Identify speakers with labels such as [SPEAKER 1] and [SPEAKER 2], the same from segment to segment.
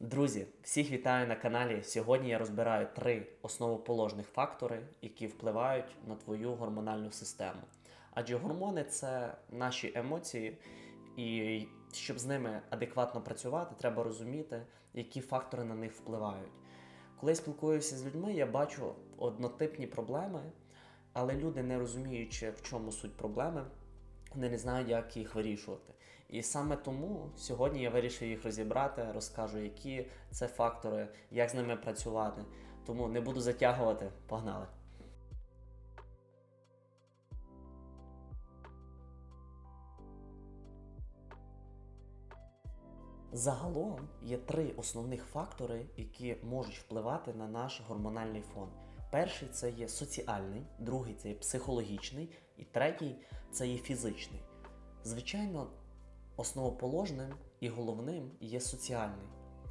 [SPEAKER 1] Друзі, всіх вітаю на каналі. Сьогодні я розбираю три основоположних фактори, які впливають на твою гормональну систему. Адже гормони це наші емоції, і щоб з ними адекватно працювати, треба розуміти, які фактори на них впливають. Коли я спілкуюся з людьми, я бачу однотипні проблеми, але люди, не розуміючи, в чому суть проблеми, вони не знають, як їх вирішувати. І саме тому сьогодні я вирішив їх розібрати, розкажу, які це фактори, як з ними працювати. Тому не буду затягувати, погнали. Загалом є три основних фактори, які можуть впливати на наш гормональний фон. Перший це є соціальний, другий це є психологічний, і третій це є фізичний. Звичайно, основоположним і головним є соціальний,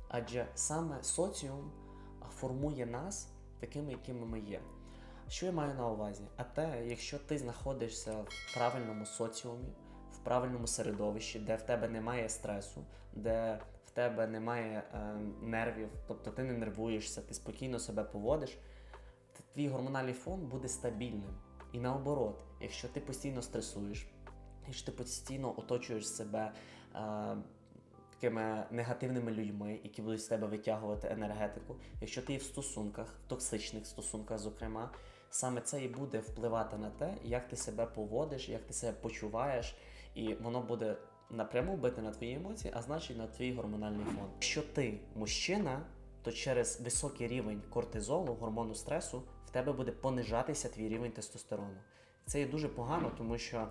[SPEAKER 1] адже саме соціум формує нас такими, якими ми є. Що я маю на увазі? А те, якщо ти знаходишся в правильному соціумі, в правильному середовищі, де в тебе немає стресу, де в тебе немає е, нервів, тобто ти не нервуєшся, ти спокійно себе поводиш, твій гормональний фон буде стабільним. І наоборот, якщо ти постійно стресуєш, якщо ти постійно оточуєш себе е, такими негативними людьми, які будуть з тебе витягувати енергетику, якщо ти є в стосунках, в токсичних стосунках, зокрема, саме це і буде впливати на те, як ти себе поводиш, як ти себе почуваєш, і воно буде напряму бити на твої емоції, а значить на твій гормональний фон. Якщо ти мужчина, то через високий рівень кортизолу, гормону стресу, тебе буде понижатися твій рівень тестостерону. Це є дуже погано, тому що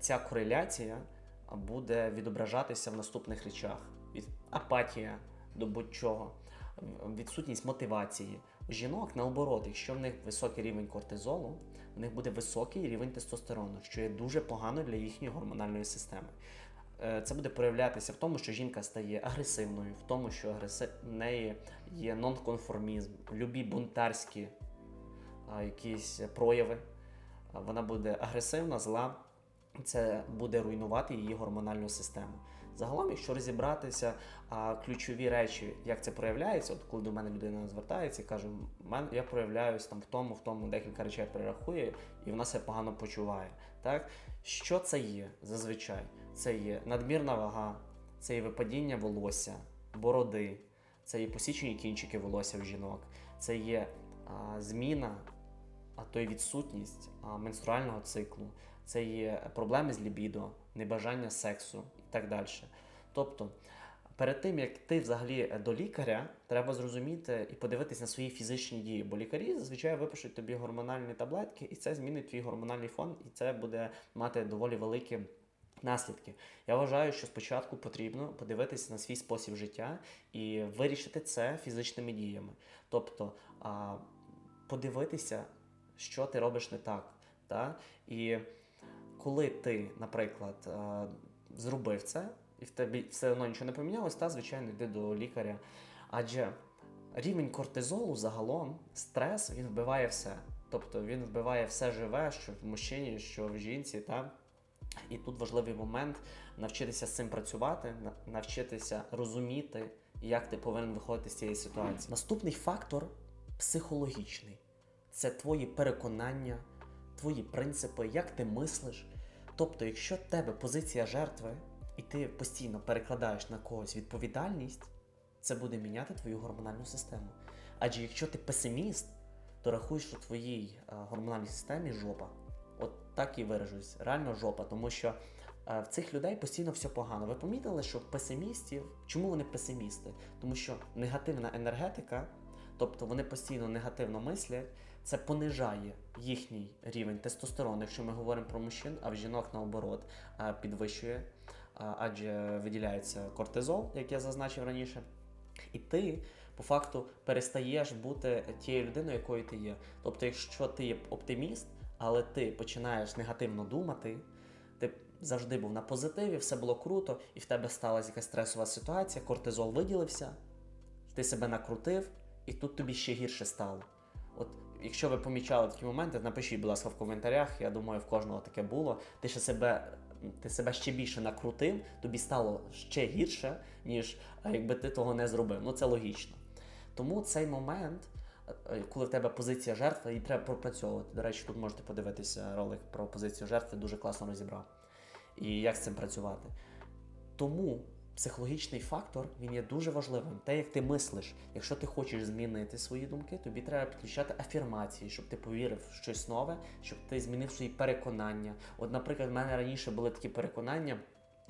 [SPEAKER 1] ця кореляція буде відображатися в наступних речах: від апатія до будь-чого, відсутність мотивації. У жінок наоборот, якщо в них високий рівень кортизолу, в них буде високий рівень тестостерону, що є дуже погано для їхньої гормональної системи. Е, Це буде проявлятися в тому, що жінка стає агресивною, в тому, що в неї є нонконформізм, любі бунтарські якісь прояви. Вона буде агресивна, зла, це буде руйнувати її гормональну систему. Загалом, якщо розібратися, а, ключові речі, як це проявляється, от коли до мене людина звертається і каже, «Мен- я проявляюсь там в тому, в тому декілька речей перерахує, і вона себе погано почуває. Так? Що це є зазвичай? Це є надмірна вага, це є випадіння волосся, бороди, це є посічені кінчики волосся в жінок, це є а, зміна, то й відсутність менструального циклу, це є проблеми з лібідо, небажання сексу і так далі. Тобто, перед тим як ти взагалі до лікаря, треба зрозуміти і подивитись на свої фізичні дії, бо лікарі зазвичай випишуть тобі гормональні таблетки, і це змінить твій гормональний фон, і це буде мати доволі великі наслідки. Я вважаю, що спочатку потрібно подивитися на свій спосіб життя і вирішити це фізичними діями. Тобто а, подивитися, що ти робиш не так. Та? І коли ти, наприклад, зробив це, і в тебе все одно нічого не помінялось, та звичайно йди до лікаря. Адже рівень кортизолу загалом, стрес, він вбиває все. Тобто він вбиває все живе, що в мужчині, що в жінці. Та? І тут важливий момент навчитися з цим працювати, навчитися розуміти, як ти повинен виходити з цієї ситуації. Наступний фактор психологічний це твої переконання, твої принципи, як ти мислиш. Тобто, якщо в тебе позиція жертви, і ти постійно перекладаєш на когось відповідальність, це буде міняти твою гормональну систему. Адже якщо ти песиміст, то рахуй, що твоїй е, гормональній системі жопа. От так і виражусь, реально жопа, тому що е, в цих людей постійно все погано. Ви помітили, що песимістів, чому вони песимісти? Тому що негативна енергетика, тобто вони постійно негативно мислять, це понижає їхній рівень тестостерону, якщо ми говоримо про мужчин, а в жінок наоборот підвищує, адже виділяється кортизол, як я зазначив раніше. І ти по факту перестаєш бути тією людиною, якою ти є. Тобто, якщо ти є оптиміст, але ти починаєш негативно думати, ти завжди був на позитиві, все було круто, і в тебе сталася якась стресова ситуація, кортизол виділився, ти себе накрутив, і тут тобі ще гірше стало. От якщо ви помічали такі моменти, напишіть, будь ласка, в коментарях. Я думаю, в кожного таке було. Ти ще себе ти себе ще більше накрутив, тобі стало ще гірше, ніж е, якби ти того не зробив. Ну це логічно. Тому цей момент, е, коли в тебе позиція жертви, її треба пропрацьовувати. До речі, тут можете подивитися ролик про позицію жертви, дуже класно розібрав. І як з цим працювати. Тому психологічний фактор він є дуже важливим. Те, як ти мислиш, якщо ти хочеш змінити свої думки, тобі треба підключати афірмації, щоб ти повірив в щось нове, щоб ти змінив свої переконання. От, наприклад, в мене раніше були такі переконання.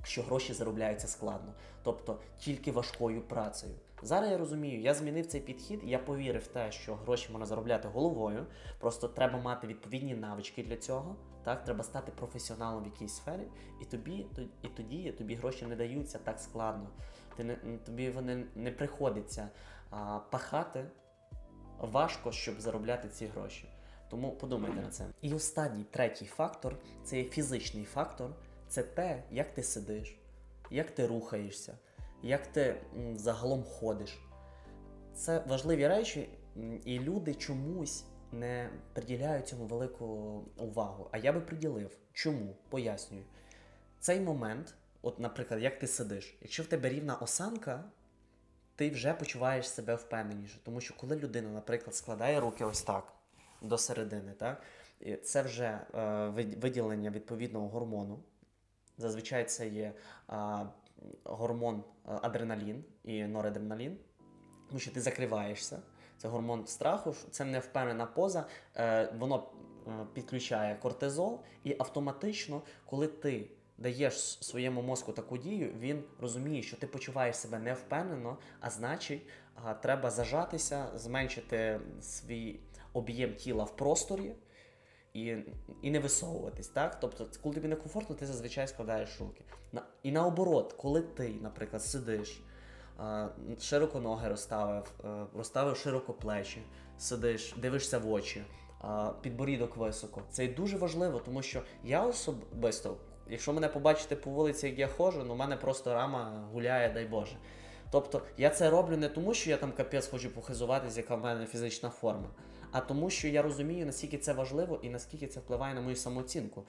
[SPEAKER 1] Що гроші заробляються складно, тобто тільки важкою працею. Зараз я розумію, я змінив цей підхід, я повірив в те, що гроші можна заробляти головою. Просто треба мати відповідні навички для цього. Так, треба стати професіоналом в якійсь сфері, і тобі і тоді тобі гроші не даються так складно. Ти не тобі вони не приходиться а, пахати важко, щоб заробляти ці гроші. Тому подумайте над цим. І останній третій фактор це є фізичний фактор. Це те, як ти сидиш, як ти рухаєшся, як ти загалом ходиш. Це важливі речі, і люди чомусь не приділяють цьому велику увагу. А я би приділив. Чому? Пояснюю. Цей момент, от, наприклад, як ти сидиш, якщо в тебе рівна осанка, ти вже почуваєш себе впевненіше. Тому що коли людина, наприклад, складає руки ось так до середини, так, це вже е, виділення відповідного гормону. Зазвичай це є а, гормон е, адреналін і норадреналін, тому що ти закриваєшся. Це гормон страху, це невпевнена поза, е, воно е, підключає кортизол, і автоматично, коли ти даєш своєму мозку таку дію, він розуміє, що ти почуваєш себе невпевнено, а значить, треба зажатися, зменшити свій об'єм тіла в просторі і, і не висовуватись, так? Тобто, коли тобі некомфортно, ти зазвичай складаєш руки. На, і наоборот, коли ти, наприклад, сидиш, широко ноги розставив, е, розставив широко плечі, сидиш, дивишся в очі, підборідок високо. Це дуже важливо, тому що я особисто, якщо мене побачите по вулиці, як я ходжу, ну в мене просто рама гуляє, дай Боже. Тобто я це роблю не тому, що я там капець хочу похизуватись, яка в мене фізична форма, а тому, що я розумію, наскільки це важливо і наскільки це впливає на мою самооцінку.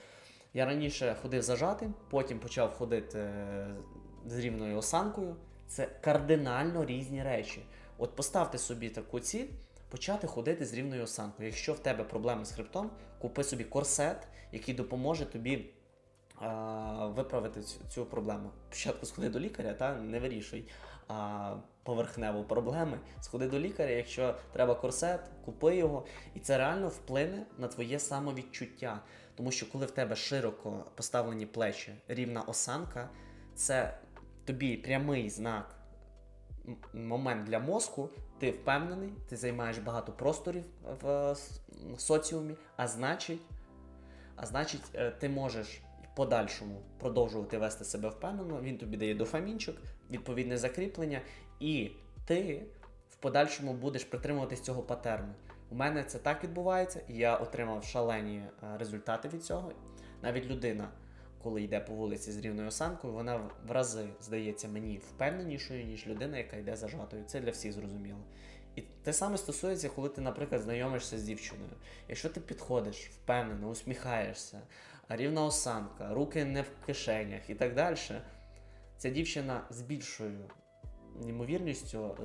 [SPEAKER 1] Я раніше ходив зажатим, потім почав ходити е, з рівною осанкою. Це кардинально різні речі. От поставте собі таку ціль, почати ходити з рівною осанкою. Якщо в тебе проблеми з хребтом, купи собі корсет, який допоможе тобі виправити цю, цю проблему. Спочатку сходи до лікаря, та не вирішуй а, поверхнево проблеми. Сходи до лікаря, якщо треба корсет, купи його, і це реально вплине на твоє самовідчуття. Тому що коли в тебе широко поставлені плечі, рівна осанка, це тобі прямий знак, момент для мозку, ти впевнений, ти займаєш багато просторів в е, соціумі, а значить, а значить, е, ти можеш в подальшому продовжувати вести себе впевнено, він тобі дає дофамінчик, відповідне закріплення, і ти в подальшому будеш притримуватись цього патерну. У мене це так відбувається, і я отримав шалені е, результати від цього. Навіть людина, коли йде по вулиці з рівною осанкою, вона в- рази здається мені впевненішою, ніж людина, яка йде зажатою. Це для всіх зрозуміло. І те саме стосується, коли ти, наприклад, знайомишся з дівчиною. Якщо ти підходиш впевнено, усміхаєшся, рівна осанка, руки не в кишенях і так далі, ця дівчина з більшою ймовірністю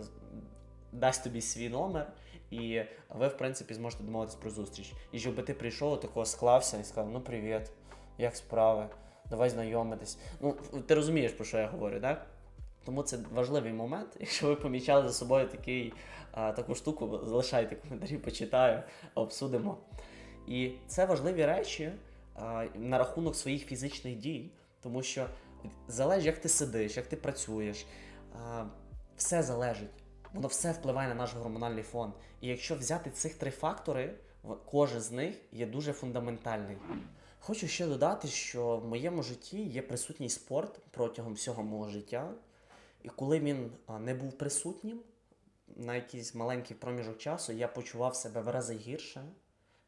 [SPEAKER 1] дасть тобі свій номер, і ви, в принципі, зможете домовитись про зустріч. І щоб ти прийшов, такого склався і сказав: ну привіт, як справи? Давай знайомитись. Ну, ти розумієш, про що я говорю, так? Тому це важливий момент. Якщо ви помічали за собою такий, а, таку штуку, залишайте коментарі, почитаю, обсудимо. І це важливі речі а, на рахунок своїх фізичних дій, тому що залежить, як ти сидиш, як ти працюєш, а, все залежить. Воно все впливає на наш гормональний фон. І якщо взяти цих три фактори, кожен з них є дуже фундаментальний. Хочу ще додати, що в моєму житті є присутній спорт протягом всього мого життя. І коли він не був присутнім на якийсь маленький проміжок часу, я почував себе в рази гірше,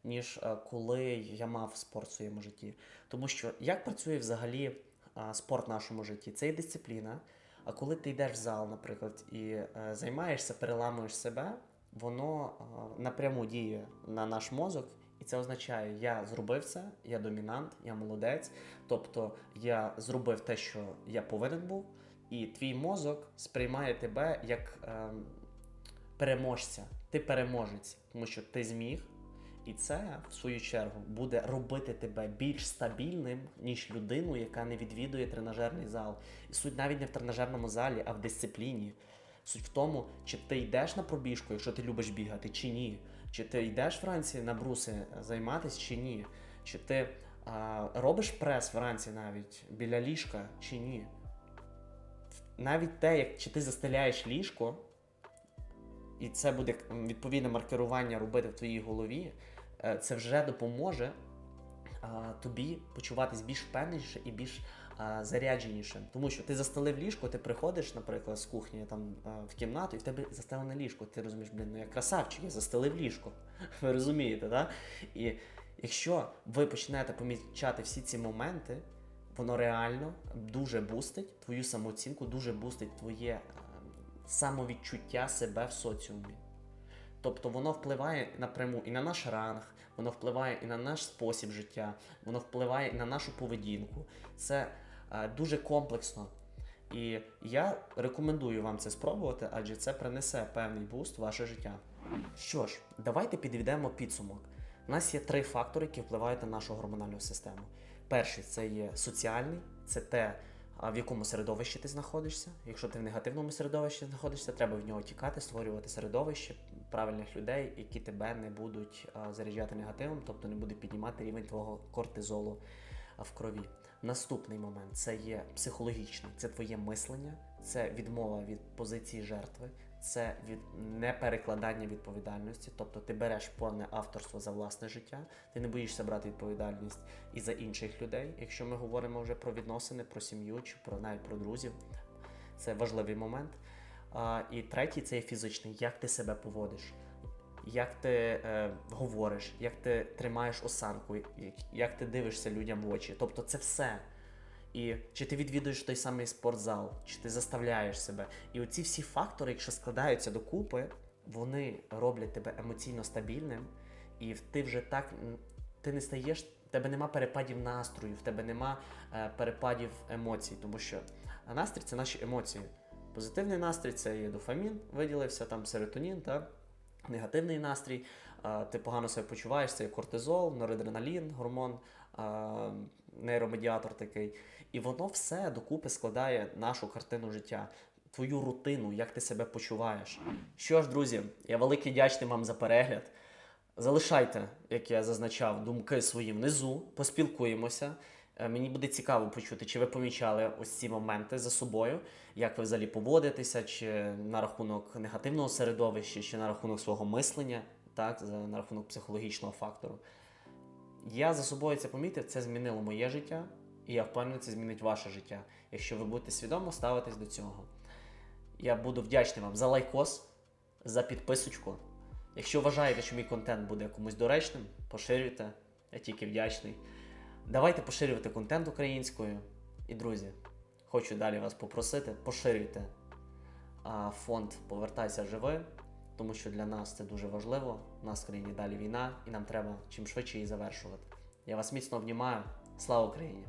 [SPEAKER 1] ніж коли я мав спорт в своєму житті. Тому що як працює взагалі спорт в нашому житті? Це є дисципліна. А коли ти йдеш в зал, наприклад, і е, займаєшся, переламуєш себе, воно напряму діє на наш мозок І це означає, я зробив це, я домінант, я молодець. Тобто я зробив те, що я повинен був, і твій мозок сприймає тебе як ем, переможця. Ти переможець, тому що ти зміг. І це, в свою чергу, буде робити тебе більш стабільним, ніж людину, яка не відвідує тренажерний зал. І суть навіть не в тренажерному залі, а в дисципліні. Суть в тому, чи ти йдеш на пробіжку, якщо ти любиш бігати, чи ні. Чи ти йдеш вранці на бруси займатися, чи ні. Чи ти а, робиш прес вранці навіть біля ліжка, чи ні. Навіть те, як чи ти застеляєш ліжко, і це буде відповідне маркерування робити в твоїй голові, е, це вже допоможе а, тобі почуватись більш впевненіше і більш зарядженішим. Тому що ти застелив ліжко, ти приходиш, наприклад, з кухні там в кімнату, і в тебе застелене ліжко. Ти розумієш, блін, ну я красавчик, я застелив ліжко. Ви розумієте, так? І якщо ви почнете помічати всі ці моменти, воно реально дуже бустить твою самооцінку, дуже бустить твоє самовідчуття себе в соціумі. Тобто воно впливає напряму і на наш ранг, воно впливає і на наш спосіб життя, воно впливає і на нашу поведінку. Це дуже комплексно. І я рекомендую вам це спробувати, адже це принесе певний буст в ваше життя. Що ж, давайте підведемо підсумок. У нас є три фактори, які впливають на нашу гормональну систему. Перший це є соціальний, це те, в якому середовищі ти знаходишся. Якщо ти в негативному середовищі знаходишся, треба в нього тікати, створювати середовище правильних людей, які тебе не будуть заряджати негативом, тобто не будуть піднімати рівень твого кортизолу в крові. Наступний момент це є психологічний, це твоє мислення, це відмова від позиції жертви, це від неперекладання відповідальності, тобто ти береш повне авторство за власне життя, ти не боїшся брати відповідальність і за інших людей. Якщо ми говоримо вже про відносини, про сім'ю чи про навіть про друзів, це важливий момент. А, і третій це є фізичний, як ти себе поводиш. Як ти е, говориш, як ти тримаєш осанку, як- ти дивишся людям в очі. Тобто це все. І чи ти відвідуєш той самий спортзал, чи ти заставляєш себе. І оці всі фактори, якщо складаються докупи, вони роблять тебе емоційно стабільним, і ти вже так ти не стаєш, в тебе нема перепадів настрою, в тебе нема е, перепадів емоцій, тому що настрій це наші емоції. Позитивний настрій це є дофамін, виділився там серотонін, так? Негативний настрій, ти погано себе почуваєш, це є кортизол, норадреналін, гормон, нейромедіатор такий. І воно все докупи складає нашу картину життя, твою рутину, як ти себе почуваєш. Що ж, друзі, я великий вдячний вам за перегляд. Залишайте, як я зазначав, думки свої внизу, поспілкуємося. Е, Мені буде цікаво почути, чи ви помічали ось ці моменти за собою, як ви взагалі поводитеся, чи на рахунок негативного середовища, чи на рахунок свого мислення, так, на рахунок психологічного фактору. Я за собою це помітив, це змінило моє життя, і я впевнений, це змінить ваше життя, якщо ви будете свідомо ставитись до цього. Я буду вдячний вам за лайкос, за підписочку. Якщо вважаєте, що мій контент буде комусь доречним, поширюйте. Я тільки вдячний. Давайте поширювати контент українською. І, друзі, хочу далі вас попросити, поширюйте фонд Повертайся живи, тому що для нас це дуже важливо. У нас в країні далі війна, і нам треба чим швидше її завершувати. Я вас міцно обнімаю. Слава Україні!